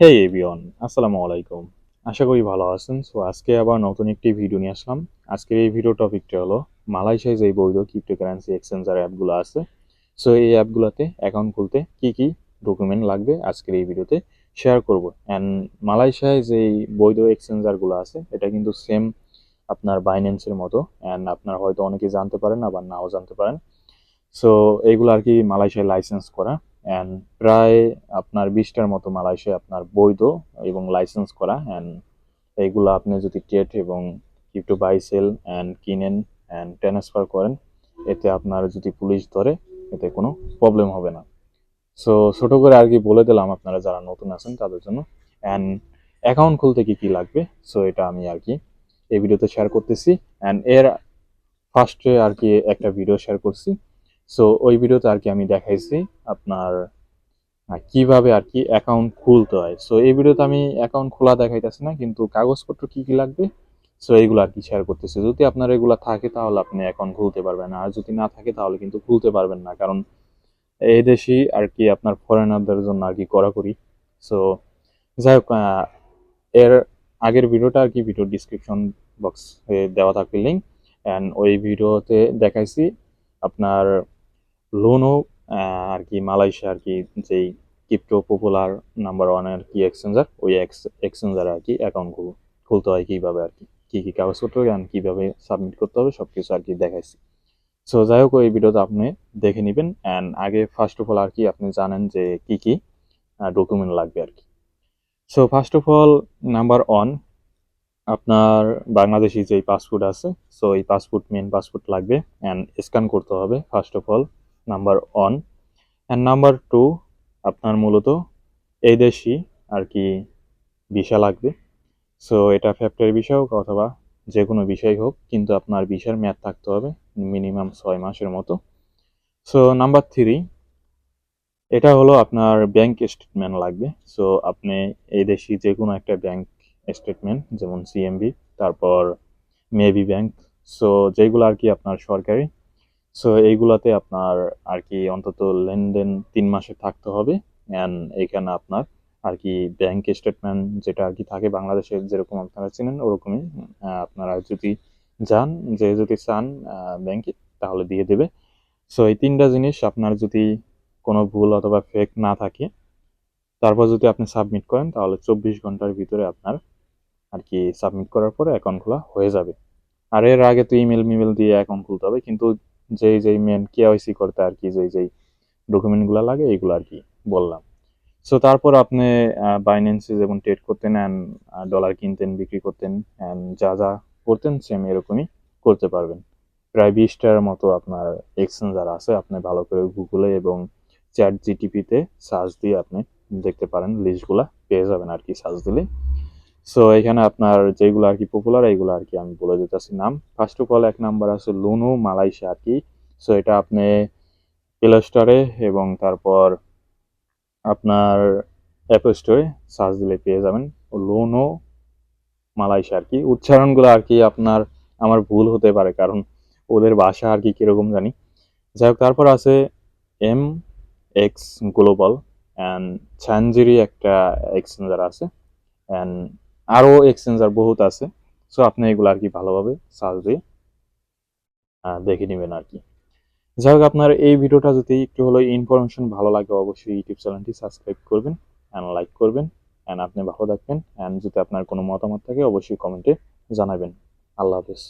হেই এভিয়ন আসসালামু আলাইকুম। আশা করি ভালো আছেন। সো আজকে আবার নতুন একটি ভিডিও নিয়ে আসলাম। আজকের এই ভিডিও টপিকটা হলো মালয়েশিয়ায় যে বৈধ ক্রিপ্টোকারেন্সি এক্সচেঞ্জার অ্যাপগুলো আছে। সো এই অ্যাপগুলোতে অ্যাকাউন্ট খুলতে কি কি ডকুমেন্ট লাগবে আজকের এই ভিডিওতে শেয়ার করব। অ্যান্ড মালয়েশিয়ায় যে বৈধ এক্সচেঞ্জারগুলো আছে, এটা কিন্তু সেম আপনার বাইন্যান্সের মতো। অ্যান্ড আপনার হয়তো অনেকে জানতে পারেন আবার নাও জানতে পারেন। সো এইগুলো আর কি মালয়েশিয়ায় লাইসেন্স করা। অ্যান্ড প্রায় আপনার বিশটার মতো মালয়েশিয়া আপনার বৈধ এবং লাইসেন্স করা। অ্যান্ড এইগুলো আপনি যদি ট্রেড এবং ক্রিপ্টো বাই সেল অ্যান্ড কিনেন অ্যান্ড ট্রান্সফার করেন, এতে আপনার যদি পুলিশ ধরে, এতে কোনো প্রবলেম হবে না। সো ছোটো করে আর কি বলে দিলাম আপনারা যারা নতুন আছেন তাদের জন্য। অ্যান্ড অ্যাকাউন্ট খুলতে কি কি লাগবে? সো এটা আমি আর কি এই ভিডিওতে শেয়ার করতেছি। অ্যান্ড এর ফার্স্টে আর কি একটা ভিডিও শেয়ার করছি। সো ওই ভিডিওতে আর কি আমি দেখাইছি আপনার কীভাবে আর কি অ্যাকাউন্ট খুলতে হয়। সো এই ভিডিওতে আমি অ্যাকাউন্ট খোলা দেখাইতেছি না, কিন্তু কাগজপত্র কি কি লাগবে সো এইগুলো আর কি শেয়ার করতেছি। যদি আপনার এগুলো থাকে, তাহলে আপনি অ্যাকাউন্ট খুলতে পারবেন। আর যদি না থাকে, তাহলে কিন্তু খুলতে পারবেন না, কারণ এই আর কি আপনার ফরেনারদের জন্য আর কি করা কড়াকড়ি। সো যাই হোক এর আগের ভিডিওটা আর কি ভিডিও ডিসক্রিপশন বক্স দেওয়া থাকবে লিঙ্ক অ্যান্ড ওই ভিডিওতে দেখাইছি আপনার লোনও আর কি মালয়েশিয়া আর কি যেই ক্রিপ্টো পপুলার নাম্বার ওয়ান আর কি এক্সচেঞ্জার ওই এক্সচেঞ্জার আর কি অ্যাকাউন্ট খুলতে হয় কীভাবে আর কি, কী, কি কাগজপত্র অ্যান্ড কীভাবে সাবমিট করতে হবে সব কিছু আর কি দেখাইছি। সো যাই হোক ওই ভিডিওতে আপনি দেখে নেবেন অ্যান্ড আগে ফার্স্ট অফ অল আর কি আপনি জানেন যে কি কি ডকুমেন্ট লাগবে আর কি। So first of all number one আপনার বাংলাদেশি যেই পাসপোর্ট আছে সো এই পাসপোর্ট মেন পাসপোর্ট লাগবে অ্যান্ড স্ক্যান করতে হবে first of all number one. And number two, আপনার মূলত এই দেশি আর কি ভিসা লাগবে। সো এটা ফ্যাক্টরি ভিসা হোক অথবা যে কোনো বিষয় হোক, কিন্তু আপনার ভিসার মেয়াদ থাকতে হবে মিনিমাম ছয় মাসের মতো। সো নাম্বার থ্রি, এটা হলো আপনার ব্যাংক স্টেটমেন্ট লাগবে। সো আপনি এই দেশি যে কোনো একটা ব্যাংক স্টেটমেন্ট, যেমন সিএমবি তারপর মেবি ব্যাংক। সো যেগুলো আর কি আপনার সরকারি সো এইগুলাতে আপনার আর কি অন্তত লেনদেন তিন মাসে থাকতে হবে। অ্যান্ড এখানে আপনার আর কি ব্যাংক স্টেটমেন্ট যেটা আর কি থাকে বাংলাদেশে, যেরকম আপনারা চিনেন, ওরকমই আপনারা যদি যান যে যদি চান ব্যাংকে তাহলে দিয়ে দেবে। সো এই তিনটা জিনিস আপনার যদি কোনো ভুল অথবা ফেক না থাকে, তারপর যদি আপনি সাবমিট করেন, তাহলে চব্বিশ ঘণ্টার ভিতরে আপনার আর কি সাবমিট করার পরে অ্যাকাউন্ট খোলা হয়ে যাবে। আর এর আগে তো ইমেল মিমেল দিয়ে অ্যাকাউন্ট খুলতে হবে, কিন্তু যেই যেই মেন কেওয়াইসি করতে আর কি, যেই যেই ডকুমেন্টগুলো লাগে এইগুলো আর কি বললাম। সো তারপর আপনি বাইন্যান্সে যেমন ট্রেড করতেন অ্যান্ড ডলার কিনতেন, বিক্রি করতেন অ্যান্ড যা যা করতেন সেম এরকমই করতে পারবেন। প্রায় বিশটার মতো আপনার এক্সচেঞ্জ এক্সচেঞ্জার আছে, আপনি ভালো করে গুগলে এবং চ্যাট জিটিপিতে সার্চ দিয়ে আপনি দেখতে পারেন লিস্টগুলা পেয়ে যাবেন আর কি সার্চ দিলে। সো এখানে আপনার যেগুলো আর কি পপুলার এইগুলো আর কি আমি বলে দিতেছি নাম। ফার্স্ট অফ অল এক নাম্বার আছে লুনু মালয়েশিয়া আর কি। সো এটা আপনি প্লে স্টোরে এবং তারপর আপনার অ্যাপ স্টোরে সার্চ দিলে পেয়ে যাবেন। লোনো মালয়েশিয়া আর কি। উচ্চারণগুলো আর কি আপনার আমার ভুল হতে পারে কারণ ওদের ভাষা আর কি কীরকম জানি। যাই হোক, তারপর আছে এম এক্স গ্লোবাল অ্যান্ড ছানজিরি একটা এক্সচেঞ্জার আছে। অ্যান্ড আরও এক্সচেঞ্জার বহুত আছে। সো আপনি এগুলো আর কি ভালোভাবে সার্চ দিয়ে দেখে নেবেন আর কি। যাই হোক, আপনার এই ভিডিওটা যদি একটু হলো ইনফরমেশন ভালো লাগে, অবশ্যই ইউটিউব চ্যানেলটি সাবস্ক্রাইব করবেন অ্যান্ড লাইক করবেন অ্যান্ড আপনি ভালো থাকবেন অ্যান্ড যদি আপনার কোনো মতামত থাকে, অবশ্যই কমেন্টে জানাবেন। আল্লাহ হাফেজ।